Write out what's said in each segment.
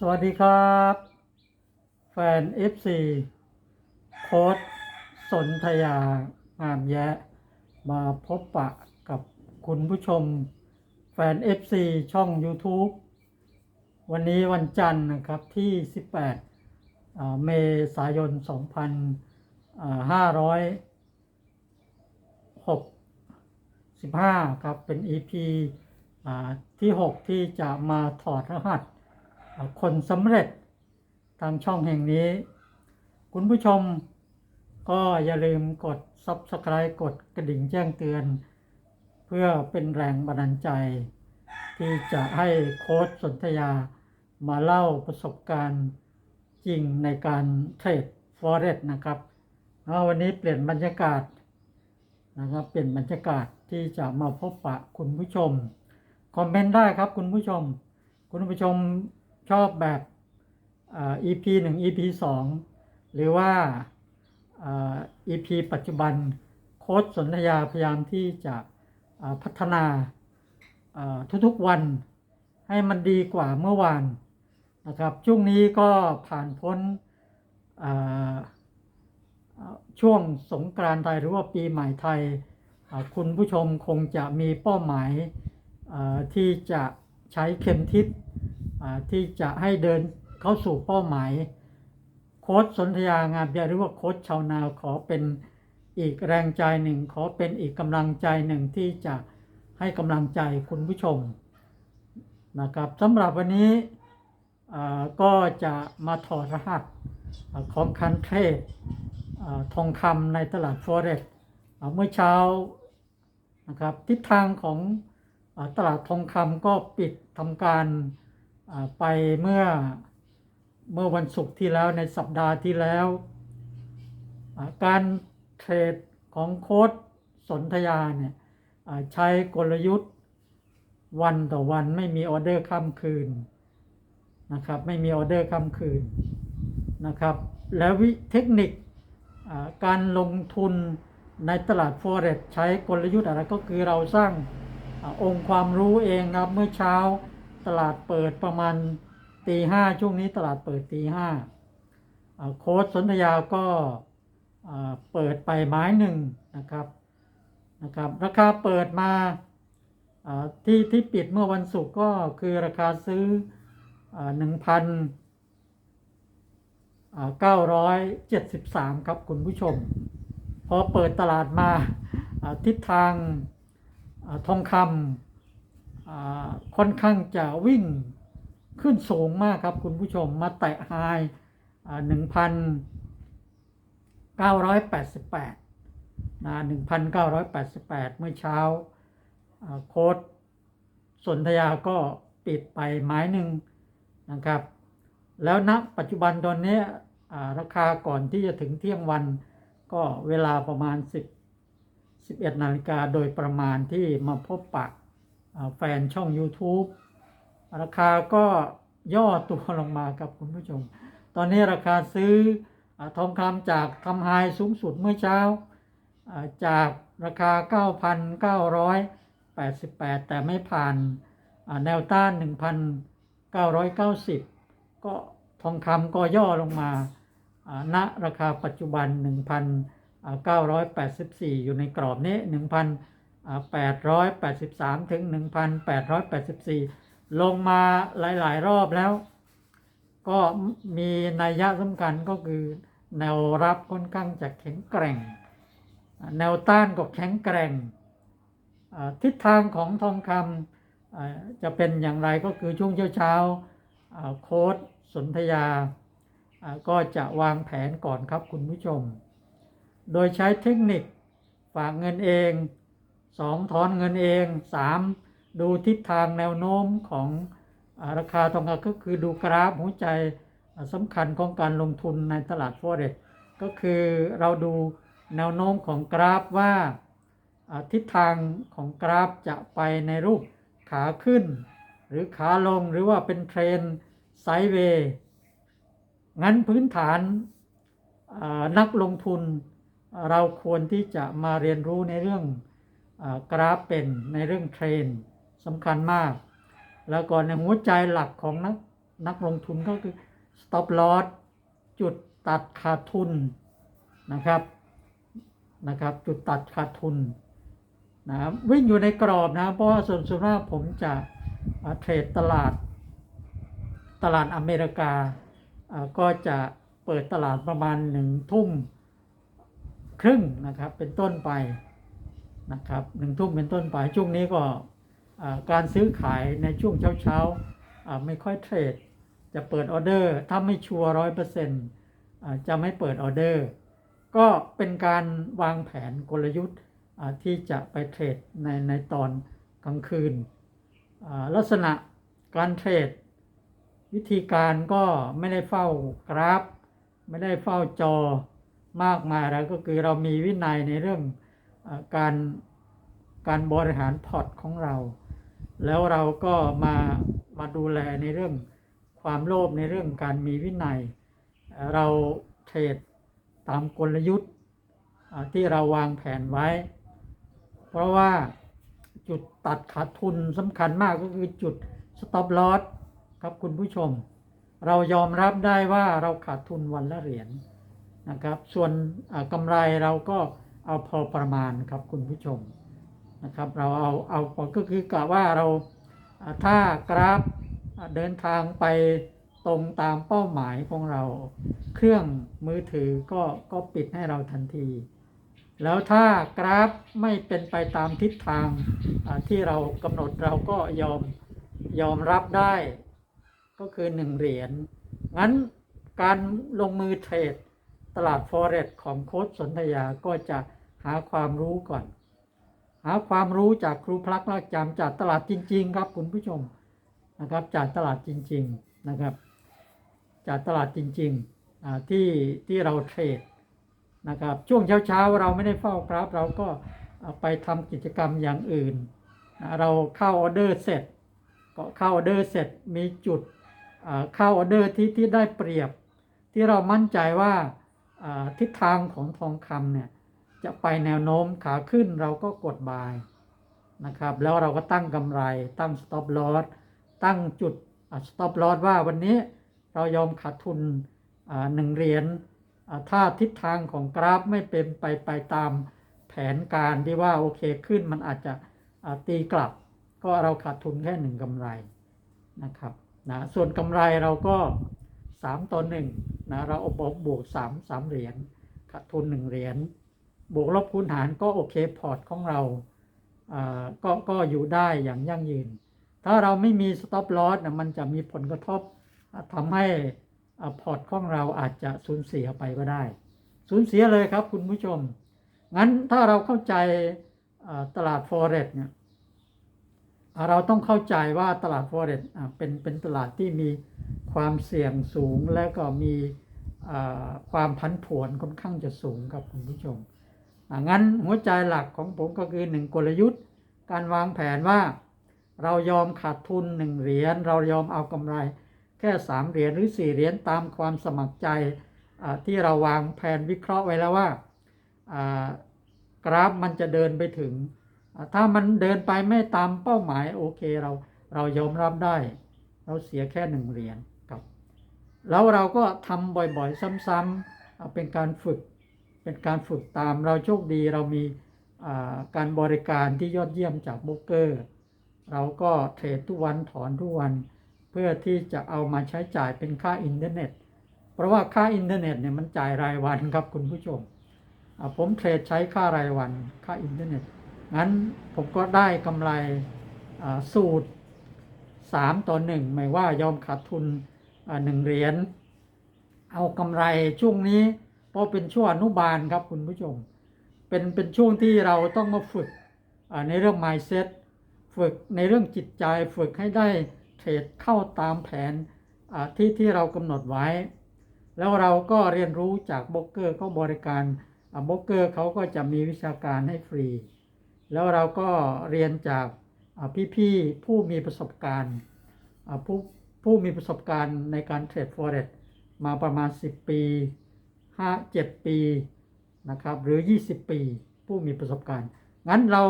สวัสดีครับ แฟน FC โค้ดสนธยางามแยะ มาพบปะกับคุณผู้ชม แฟน FC ช่อง YouTube วันนี้วันจันทร์นะครับที่ 18 เมษายน 2565 ครับ เป็น EP ที่ 6 ที่จะมาถอดรหัส คนสำเร็จทางช่องแห่งนี้ คุณผู้ชมก็อย่าลืมกด Subscribe กดกระดิ่งแจ้งเตือน เพื่อเป็นแรงบันดาลใจ ที่จะให้โค้ชสนธยามาเล่าประสบการณ์จริงในการเทรด Forex นะครับวันนี้เปลี่ยนบรรยากาศนะครับเปลี่ยนบรรยากาศที่จะมาพบปะคุณผู้ชม คอมเมนต์ได้ครับคุณผู้ชม คุณผู้ชม ชอบแบบอ่า EP 1 EP 2หรือว่า EP ปัจจุบัน โค้ชสนธยาพยายามที่จะพัฒนาทุกๆวันให้มันดีกว่าเมื่อวานนะครับช่วงนี้ก็ผ่านพ้นช่วงสงกรานต์ไทยหรือว่าปีใหม่ไทย คุณผู้ชมคงจะมีเป้าหมายที่จะใช้เข็มทิศ ที่จะให้เดินเข้าสู่เป้าหมาย โค้ชสนธยางามเบียหรือว่าโค้ชชาวนาขอเป็นอีกแรงใจหนึ่ง ขอเป็นอีกกำลังใจหนึ่งที่จะให้กำลังใจคุณผู้ชมนะครับสำหรับวันนี้ก็จะมาถอดรหัสของคันเทรดอ่าทองคำในตลาดฟอเร็กเมื่อเช้านะครับทิศทางของอตลาดทองคำก็ปิดทำการ ไปเมื่อเมื่อวันศุกร์ที่แล้วในสัปดาห์ที่แล้ว การเทรดของโค้ดสนธยาเนี่ยใช้กลยุทธ์วันต่อวันไม่มีออเดอร์ข้ามคืนนะครับไม่มีออเดอร์ข้ามคืนนะครับแล้ววิเทคนิคการลงทุนในตลาด Forex ใช้กลยุทธ์อะไรก็คือเราสร้างอองค์ความรู้เองครับเมื่อเช้า ตลาดเปิดประมาณตีห้าช่วงนี้ตลาดเปิดตีห้าโค้ดสนธยาก็เปิดไปไม้หนึ่งนะครับนะครับ ราคาเปิดมาที่ที่ปิดเมื่อวันศุกร์ก็คือราคาซื้อหนึ่งพันเก้าร้อยเจ็ดสิบสามครับคุณผู้ชม พอเปิดตลาดมาทิศทางทองคำ ค่อนข้างจะวิ่งขึ้นสูงมากครับคุณผู้ชมมาแตะไฮหนึ่งพันเก้าร้อยแปดสิบแปดนะหนึ่งพันเก้าร้อยแปดสิบแปดเมื่อเช้าโค้ดสนธยาก็ปิดไปไม้หนึ่งนะครับ แล้วณปัจจุบันตอนนี้ราคาก่อนที่จะถึงเที่ยงวันก็เวลาประมาณ 10 11นาฬิกาโดยประมาณที่มาพบปะอ่า แฟนช่อง YouTube ราคาก็ย่อตัวลงมาครับคุณผู้ชม ตอนนี้ราคาซื้ออทองคำจากทำไฮสูงสุดเมื่อเช้าอ่าจากราคา 9,988 แต่ไม่ผ่านแนวต้าน 1,990 ก็ทองคำก็ย่อลงมาอ่าณราคาปัจจุบัน 1,984 อยู่ในกรอบนี้1,000 883 ถึง 1,884 ลงมาหลาย ๆ รอบแล้ว ก็มีนัยยะสำคัญก็คือ แนวรับค่อนข้างจะแข็งแกร่ง แนวต้านก็แข็งแกร่ง ทิศทางของทองคำจะเป็นอย่างไรก็คือช่วงเช้าๆอ่าโค้ดสนธยา ก็จะวางแผนก่อนครับคุณผู้ชม โดยใช้เทคนิคฝากเงินเอง สองถอนเงินเองสามดูทิศทางแนวโน้มของอราคาทองคำก็คือดูกราฟหัวใจสำคัญของการลงทุนในตลาด Forex ก็คือเราดูแนวโน้มของกราฟว่าทิศทางของกราฟจะไปในรูปขาขึ้น หรือขาลงหรือว่าเป็นเทรนไซด์เวย์งั้นพื้นฐานนักลงทุนเราควรที่จะมาเรียนรู้ในเรื่อง กราฟเป็นในเรื่องเทรนสำคัญมาก แล้วก่อนในหัวใจหลักของนักนักลงทุนก็คือ stop loss จุดตัดขาดทุนนะครับนะครับ จุดตัดขาดทุนนะครับวิ่งอยู่ในกรอบนะเพราะว่าส่วนส่วนมากผมจะเทรดตลาดตลาดอเมริกาก็จะเปิดตลาดประมาณหนึ่งทุ่มครึ่งนะครับเป็นต้นไป นะครับหนึ่งทุ่มเป็นต้นไปช่วงนี้ก็การซื้อขายในช่วงเช้าๆอ่าไม่ค่อยเทรด จะเปิดออเดอร์ถ้าไม่ชัวร์ร้อยเปอร์เซ็นต์จะไม่เปิดออเดอร์ ก็เป็นการวางแผนกลยุทธ์ที่จะไปเทรดในในตอนกลางคืน ลักษณะการเทรด วิธีการก็ไม่ได้เฝ้ากราฟ ไม่ได้เฝ้าจอมากมายแล้วก็คือเรามีวินัยในเรื่อง การการบริหารพอร์ตของเรา แล้วเราก็มามาดูแลในเรื่องความโลภในเรื่องการมีวินัย เราเทรดตามกลยุทธ์ที่เราวางแผนไว้ เพราะว่าจุดตัดขาดทุนสำคัญมากก็คือจุด stop loss ครับคุณผู้ชม เรายอมรับได้ว่าเราขาดทุนวันละเหรียญนะครับ ส่วนกำไรเราก็ เอาพอประมาณครับคุณผู้ชมนะครับ เราเอาเอาก็คือกะว่าเราถ้ากราฟเดินทางไปตรงตามเป้าหมายของเรา เครื่องมือถือก็ก็ปิดให้เราทันที แล้วถ้ากราฟไม่เป็นไปตามทิศทางที่เรากำหนดเราก็ยอมยอมรับได้ก็คือหนึ่งเหรียญงั้นการลงมือเทรด ตลาด Forex ของโค้ชสนธยาก็จะหาความรู้ก่อน หาความรู้จากครูพลักลักจำจากตลาดจริง ๆ ครับคุณผู้ชมนะครับ จากตลาดจริง ๆนะครับ จากตลาดจริงๆที่ที่เราเทรดนะครับ ช่วงเช้าๆเราไม่ได้เฝ้ากราฟเราก็ไปทำกิจกรรมอย่างอื่น เราเข้าออเดอร์เสร็จ ก็เข้าออเดอร์เสร็จมีจุดเข้าออเดอร์ที่ที่ได้เปรียบ ที่เรามั่นใจว่า ทิศทางของทองคำเนี่ยจะไปแนวโน้มขาขึ้นเราก็กดบายนะครับ แล้วเราก็ตั้งกำไรตั้ง stop loss ตั้งจุด stop loss ว่าวันนี้เรายอมขาดทุนหนึ่งเหรียญถ้าทิศทางของกราฟไม่เป็นไปไปตามแผนการที่ว่าโอเคขึ้นมันอาจจะตีกลับ ก็เราขาดทุนแค่หนึ่งกำไรนะครับนะส่วนกำไรเราก็ สามต่อหนึ่งนะเราอบอกบวกสามสามเหรียญขาดทุนหนึ่งเหรียญบวกลบคูณหารก็โอเคพอร์ตของเราอ่าก็ก็อยู่ได้อย่างยั่งยืน ถ้าเราไม่มี stop loss นะมันจะมีผลกระทบทำให้อพอร์ตของเราอาจจะสูญเสียไปก็ได้ สูญเสียเลยครับคุณผู้ชม งั้นถ้าเราเข้าใจตลาด forex เนี่ย เราต้องเข้าใจว่าตลาด forex เป็นเป็นตลาดที่มีความเสี่ยงสูงและก็มีความผันผวนค่อนข้างจะสูงครับคุณผู้ชมงั้นหัวใจหลักของผมก็คือหนึ่งกลยุทธ์ การวางแผนว่า เรายอมขาดทุนหนึ่งเหรียญเรายอมเอากำไร แค่สามเหรียญหรือสี่เหรียญตามความสมัครใจที่เราวางแผนวิเคราะห์ไว้แล้วว่ากราฟมันจะเดินไปถึง ถ้ามันเดินไปไม่ตามเป้าหมายโอเคเราเรายอมรับได้ เราเสียแค่หนึ่งเหรียญครับ แล้วเราก็ทำบ่อยๆ ซ้ำๆเป็นการฝึกเป็นการฝึกตามเราโชคดีเรามีการบริการที่ยอดเยี่ยมจากโบรกเกอร์ เราก็เทรดทุกวันถอนทุกวัน เพื่อที่จะเอามาใช้จ่ายเป็นค่าอินเทอร์เน็ต เพราะว่าค่าอินเทอร์เน็ตเนี่ยมันจ่ายรายวันครับคุณผู้ชม ผมเทรดใช้ค่ารายวันค่าอินเทอร์เน็ต งั้นผมก็ได้กำไรสูตร 3 ต่อ1ไม่ว่ายอมขาดทุนหนึ่งเหรียญ เอากำไรช่วงนี้ เพราะเป็นช่วงอนุบาลครับคุณผู้ชม เป็นเป็นช่วงที่เราต้องมาฝึกในเรื่อง mindset ฝึกในเรื่องจิตใจฝึกให้ได้เทรดเข้าตามแผนที่ที่เรากำหนดไว้ แล้วเราก็เรียนรู้จากโบรกเกอร์เขาบริการอ่าโบรกเกอร์เขาก็จะมีวิชาการให้ฟรี แล้วเราก็เรียนจากพี่ๆผู้มีประสบการณ์ผู้ผู้มีประสบการณ์ในการเทรด forex มาประมาณ 10 ปี 5 7 ปีนะครับหรือ 20 ปีผู้มีประสบการณ์ งั้นเรา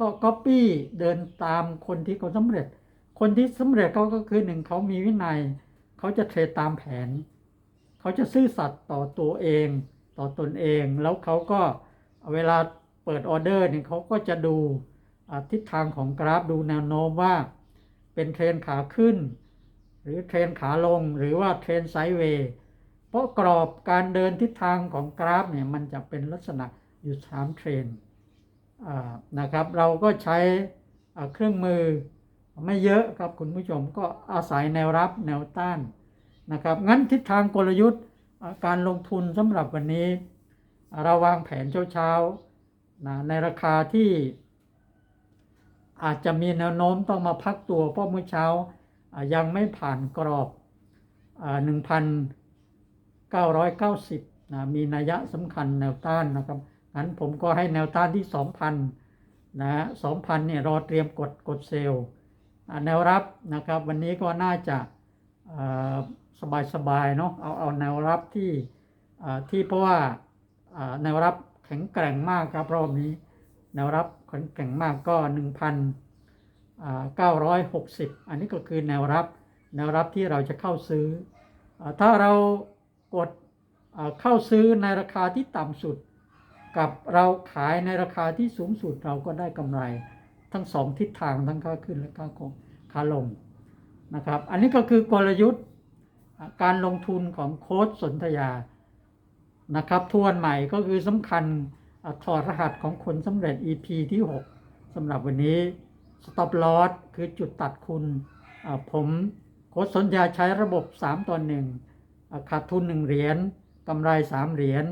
ก็ก๊อปปี้เดินตามคนที่เขาสำเร็จ คนที่สำเร็จเขาก็คือหนึ่งเขามีวินัย เขาจะเทรดตามแผน เขาจะซื่อสัตย์ต่อตัวเอง ต่อตนเอง แล้วเขาก็เวลา เปิดออเดอร์เนี่ยเขาก็จะดูทิศทางของกราฟดูแนวโน้มว่า เป็นเทรนขาขึ้น หรือเทรนขาลงหรือว่าเทรนไซด์เวย์เพราะกรอบการเดินทิศทางของกราฟเนี่ยมันจะเป็นลักษณะอยู่สามเทรนนะครับ เราก็ใช้เครื่องมือไม่เยอะครับคุณผู้ชมก็อาศัยแนวรับแนวต้านนะครับงั้นทิศทางกลยุทธ์การลงทุนสำหรับวันนี้ เราวางแผนเช้าๆ นะในราคาที่อาจจะมีแนวโน้มต้องมาพักตัว เพราะเมื่อเช้ายังไม่ผ่านกรอบหนึ่งพันเก้าร้อยเก้าสิบนะมีนัยสำคัญแนวต้านนะครับงั้นผมก็ให้แนวต้านที่สองพันนะสองพันเนี่ยรอเตรียมกดกดเซลล์แนวรับนะครับ วันนี้ก็น่าจะสบายๆเนาะเอาเอาแนวรับที่ที่เพราะว่าแนวรับ ข็งแกร่งมากครับรอบนี้แนวรับแข็งแกร่งมากก็ 1,960 อันนี้ก็คือแนวรับ แนวรับที่เราจะเข้าซื้ออถ้าเรากดเข้าซื้อในราคาที่ต่ำสุด กับเราขายในราคาที่สูงสุดเราก็ได้กำไร ทั้งสองทิศทางทั้งค่าขึ้นและค่าคงค่าลงนะครับ อันนี้ก็คือกลยุทธ์การลงทุนของโค้ดสนธยา นะครับทวนใหม่ก็คือสำคัญอถอดรหัสของคนสำเร็จ EP ที่ 6สำหรับวันนี้ Stop Loss คือจุดตัดคุณ ผมโค้ชสนยาใช้ระบบ 3 ต่อ1อ่าขาดทุน 1 เหรียญกำไร 3 เหรียญ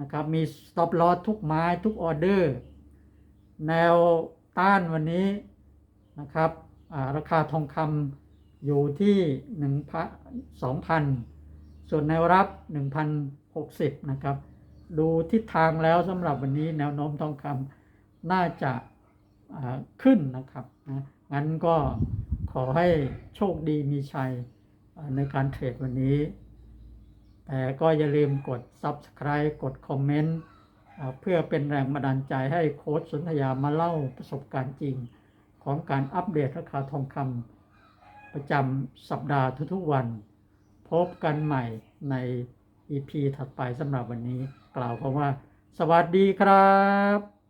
นะครับมี Stop Loss ทุกไม้ทุกออเดอร์ แนวต้านวันนี้นะครับราคาทองคำอยู่ที่1พัน2,000 ส่วนแนวรับ 60 นะครับ ดูทิศทางแล้วสำหรับวันนี้แนวโน้มทองคำน่าจะขึ้นนะครับนะงั้นก็ขอให้โชคดีมีชัยในการเทรดวันนี้ แต่ก็อย่าลืมกด Subscribe กดคอมเมนต์เพื่อเป็นแรงบันดาลใจให้โค้ชสนธยามาเล่าประสบการณ์จริง ของการอัปเดตราคาทองคำประจำสัปดาห์ทุกๆวัน พบกันใหม่ใน EP ถัดไปสำหรับวันนี้ กล่าวคำว่า สวัสดีครับ